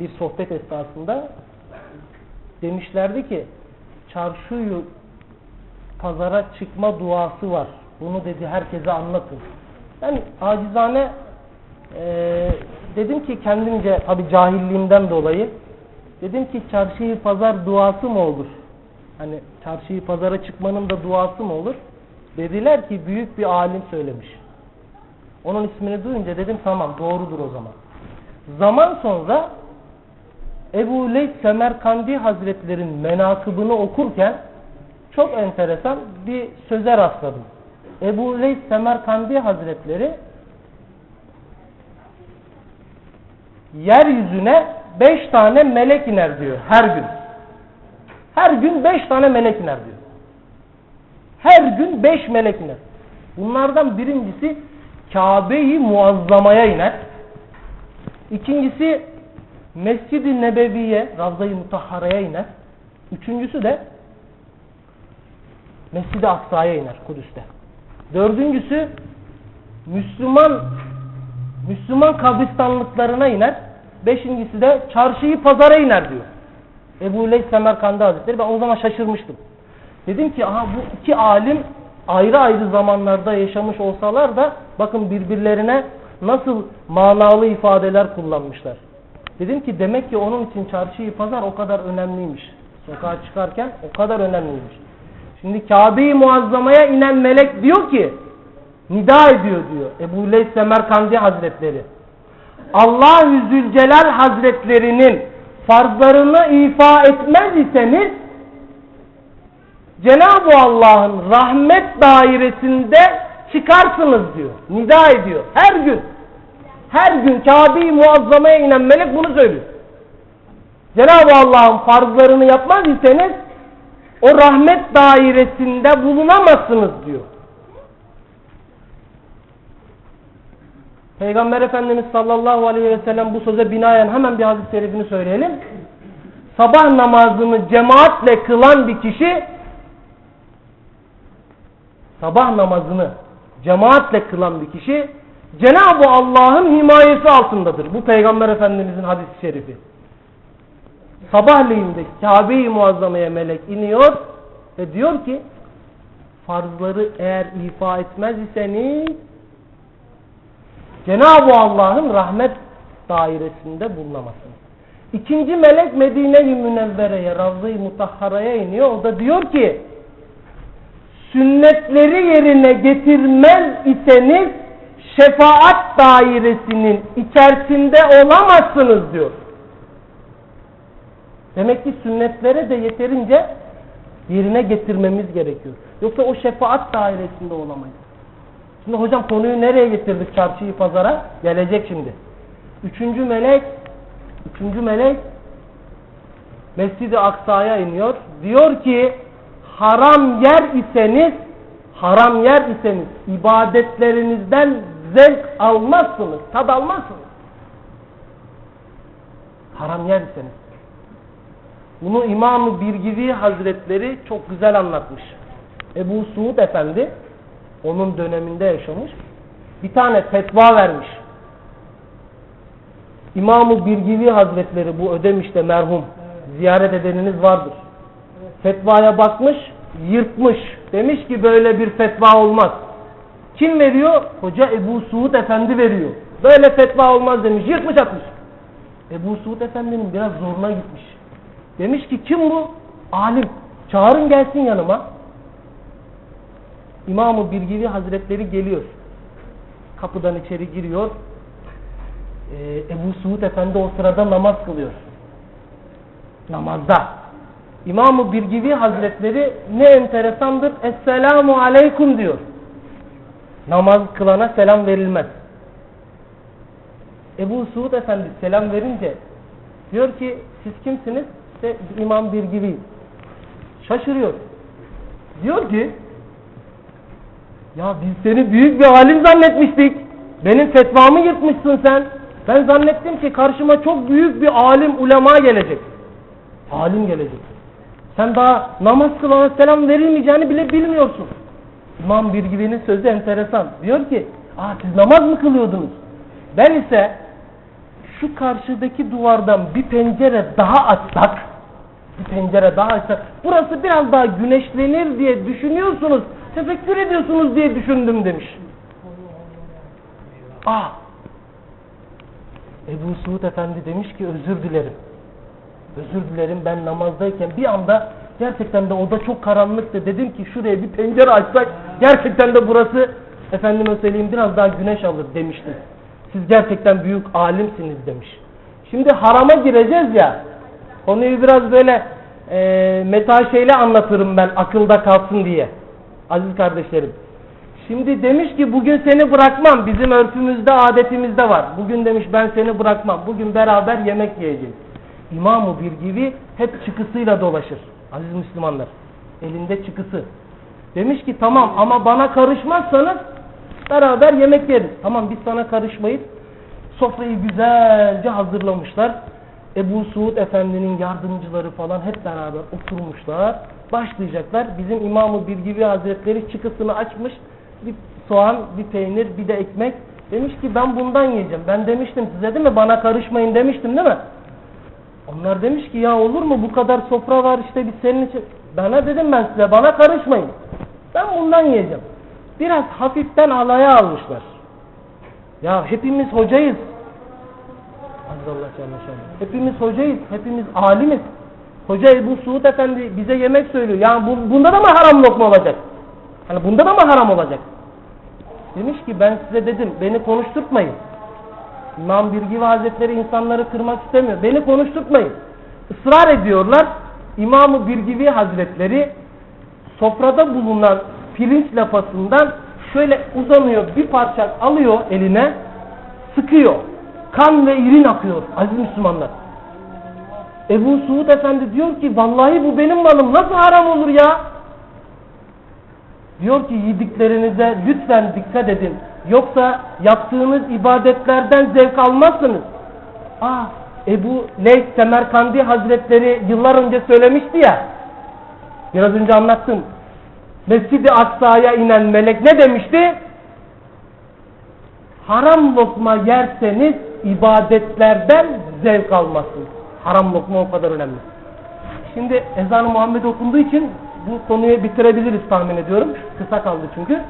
bir sohbet esnasında demişlerdi ki çarşıyı pazara çıkma duası var. Bunu dedi herkese anlatın. Ben acizane eee, dedim ki kendimce tabi cahilliğimden dolayı dedim ki çarşıyı pazar duası mı olur? Hani çarşıyı pazara çıkmanın da duası mı olur? Dediler ki büyük bir alim söylemiş. Onun ismini duyunca dedim tamam doğrudur o zaman. Zaman sonra Ebu Leys Semerkandi Hazretlerin menakıbını okurken çok enteresan bir söze rastladım. Ebu Leys Semerkandi Hazretleri yeryüzüne beş tane melek iner diyor her gün. Her gün beş tane melek iner diyor. Her gün beş melek iner. Bunlardan birincisi Kabe-i Muazzama'ya iner. İkincisi Mescid-i Nebevi'ye, Ravza-i Mutahhara'ya iner. Üçüncüsü de Mescid-i Aksa'ya iner Kudüs'te. Dördüncüsü Müslüman Müslüman kabristanlıklarına iner. Beşincisi de çarşıyı pazara iner diyor. Ebu Leys Semerkandi Hazretleri. Ben o zaman şaşırmıştım. Dedim ki aha bu iki alim ayrı ayrı zamanlarda yaşamış olsalar da bakın birbirlerine nasıl manalı ifadeler kullanmışlar. Dedim ki demek ki onun için çarşıyı pazar o kadar önemliymiş. Sokağa çıkarken o kadar önemliymiş. Şimdi Kabe-i Muazzama'ya inen melek diyor ki nida ediyor diyor Ebu Leys Semerkandi Hazretleri. Allah-u Zülcelal Hazretlerinin farzlarını ifa etmez iseniz Cenab-ı Allah'ın rahmet dairesinde çıkarsınız diyor. Nida ediyor. Her gün. Her gün Kabe-i Muazzama'ya inen melek bunu söylüyor. Cenab-ı Allah'ın farzlarını yapmaz iseniz o rahmet dairesinde bulunamazsınız diyor. Peygamber Efendimiz sallallahu aleyhi ve sellem bu söze binaen hemen bir hadis-i şerifini söyleyelim. Sabah namazını cemaatle kılan bir kişi sabah namazını cemaatle kılan bir kişi Cenab-ı Allah'ın himayesi altındadır. Bu Peygamber Efendimizin hadis-i şerifi. Sabahleyin de Kabe-i Muazzama'ya melek iniyor ve diyor ki farzları eğer ifa etmez iseniz Cenab-ı Allah'ın rahmet dairesinde bulunamazsınız. İkinci melek Medine-i Münevvere'ye, Ravza-i Mutahhara'ya iniyor. O da diyor ki sünnetleri yerine getirmez iseniz şefaat dairesinin içerisinde olamazsınız diyor. Demek ki sünnetlere de yeterince yerine getirmemiz gerekiyor. Yoksa o şefaat dairesinde olamayız. Şimdi hocam konuyu nereye getirdik çarşıyı pazara? Gelecek şimdi. Üçüncü melek üçüncü melek Mescid-i Aksa'ya iniyor. Diyor ki haram yer iseniz haram yer iseniz ibadetlerinizden zevk almazsınız, tad almazsınız. Haram yer iseniz. Bunu İmam-ı Birgivi Hazretleri çok güzel anlatmış. Ebu Suud Efendi onun döneminde yaşamış. Bir tane fetva vermiş. İmam-ı Birgivi Hazretleri bu Ödemiş'te merhum ziyaret edeniniz vardır. Fetvaya bakmış, yırtmış. Demiş ki böyle bir fetva olmaz. Kim veriyor? Hoca Ebu Suud Efendi veriyor. Böyle fetva olmaz demiş. Yırtmış atmış. Ebu Suud Efendi'nin biraz zoruna gitmiş. Demiş ki kim bu? Alim. Çağırın gelsin yanıma. İmam-ı Birgivi Hazretleri geliyor. Kapıdan içeri giriyor. Ee, Ebu Suud Efendi o sırada namaz kılıyor. Namazda. İmam-ı Birgivi Hazretleri ne enteresandır. Esselamu Aleyküm diyor. Namaz kılana selam verilmez. Ebu Suud Efendi selam verince diyor ki siz kimsiniz? İşte İmam Birgivi. Şaşırıyor. Diyor ki ya biz seni büyük bir alim zannetmiştik. Benim fetvamı yırtmışsın sen. Ben zannettim ki karşıma çok büyük bir alim, ulema gelecek. Alim gelecek. Sen daha namaz kılana selam verilmeyeceğini bile bilmiyorsun. İmam Birgivi'nin sözü enteresan. Diyor ki, Aa, siz namaz mı kılıyordunuz? Ben ise şu karşıdaki duvardan bir pencere daha açsak bir pencere daha açsak burası biraz daha güneşlenir diye düşünüyorsunuz tefekkür ediyorsunuz diye düşündüm demiş. Aa Ebu Suud Efendi demiş ki özür dilerim. Özür dilerim ben namazdayken bir anda gerçekten de oda çok karanlıktı. Dedim ki şuraya bir pencere açsak gerçekten de burası efendime söyleyeyim biraz daha güneş alır demişti. Siz gerçekten büyük alimsiniz demiş. Şimdi harama gireceğiz ya konuyu biraz böyle e, metaşeyle anlatırım ben akılda kalsın diye. Aziz kardeşlerim. Şimdi demiş ki bugün seni bırakmam. Bizim örfümüzde, adetimizde var. Bugün demiş ben seni bırakmam. Bugün beraber yemek yiyeceğiz. İmam-ı Bilgivi hep çıkısıyla dolaşır. Aziz Müslümanlar. Elinde çıkısı. Demiş ki tamam ama bana karışmazsanız beraber yemek yeriz. Tamam biz sana karışmayız. Sofrayı güzelce hazırlamışlar. Ebu Suud Efendi'nin yardımcıları falan hep beraber oturmuşlar. Başlayacaklar. Bizim İmam-ı Bilgivi Hazretleri çıkısını açmış. Bir soğan, bir peynir, bir de ekmek. Demiş ki ben bundan yiyeceğim. Ben demiştim size değil mi? Bana karışmayın demiştim değil mi? Onlar demiş ki ya olur mu bu kadar sofra var işte biz senin için. Bana dedim ben size bana karışmayın. Ben bundan yiyeceğim. Biraz hafiften alaya almışlar. Ya hepimiz hocayız. Şanlı. Hepimiz hocayız. Hepimiz alimiz. Hoca Ebu Suud Efendi bize yemek söylüyor. Yani bu, bunda da mı haram lokma olacak? Hani bunda da mı haram olacak? Demiş ki ben size dedim beni konuşturtmayın. İmam Bilgi Hazretleri insanları kırmak istemiyor. Beni konuşturtmayın. Israr ediyorlar. İmam-ı Birgivi Hazretleri sofrada bulunan pirinç lapasından şöyle uzanıyor bir parça alıyor eline sıkıyor. Kan ve irin akıyor aziz Müslümanlar. Ebu Suud Efendi diyor ki vallahi bu benim malım nasıl haram olur ya? Diyor ki yediklerinize lütfen dikkat edin. Yoksa yaptığınız ibadetlerden zevk almazsınız. Aa, Ebu Leys Semerkandi Hazretleri yıllar önce söylemişti ya. Biraz önce anlattım. Mescid-i Aksa'ya inen melek ne demişti? Haram lokma yerseniz ibadetlerden zevk almazsınız. Haram lokma o kadar önemli. Şimdi ezan-ı Muhammed okunduğu için bu konuyu bitirebiliriz tahmin ediyorum. Kısa kaldı çünkü.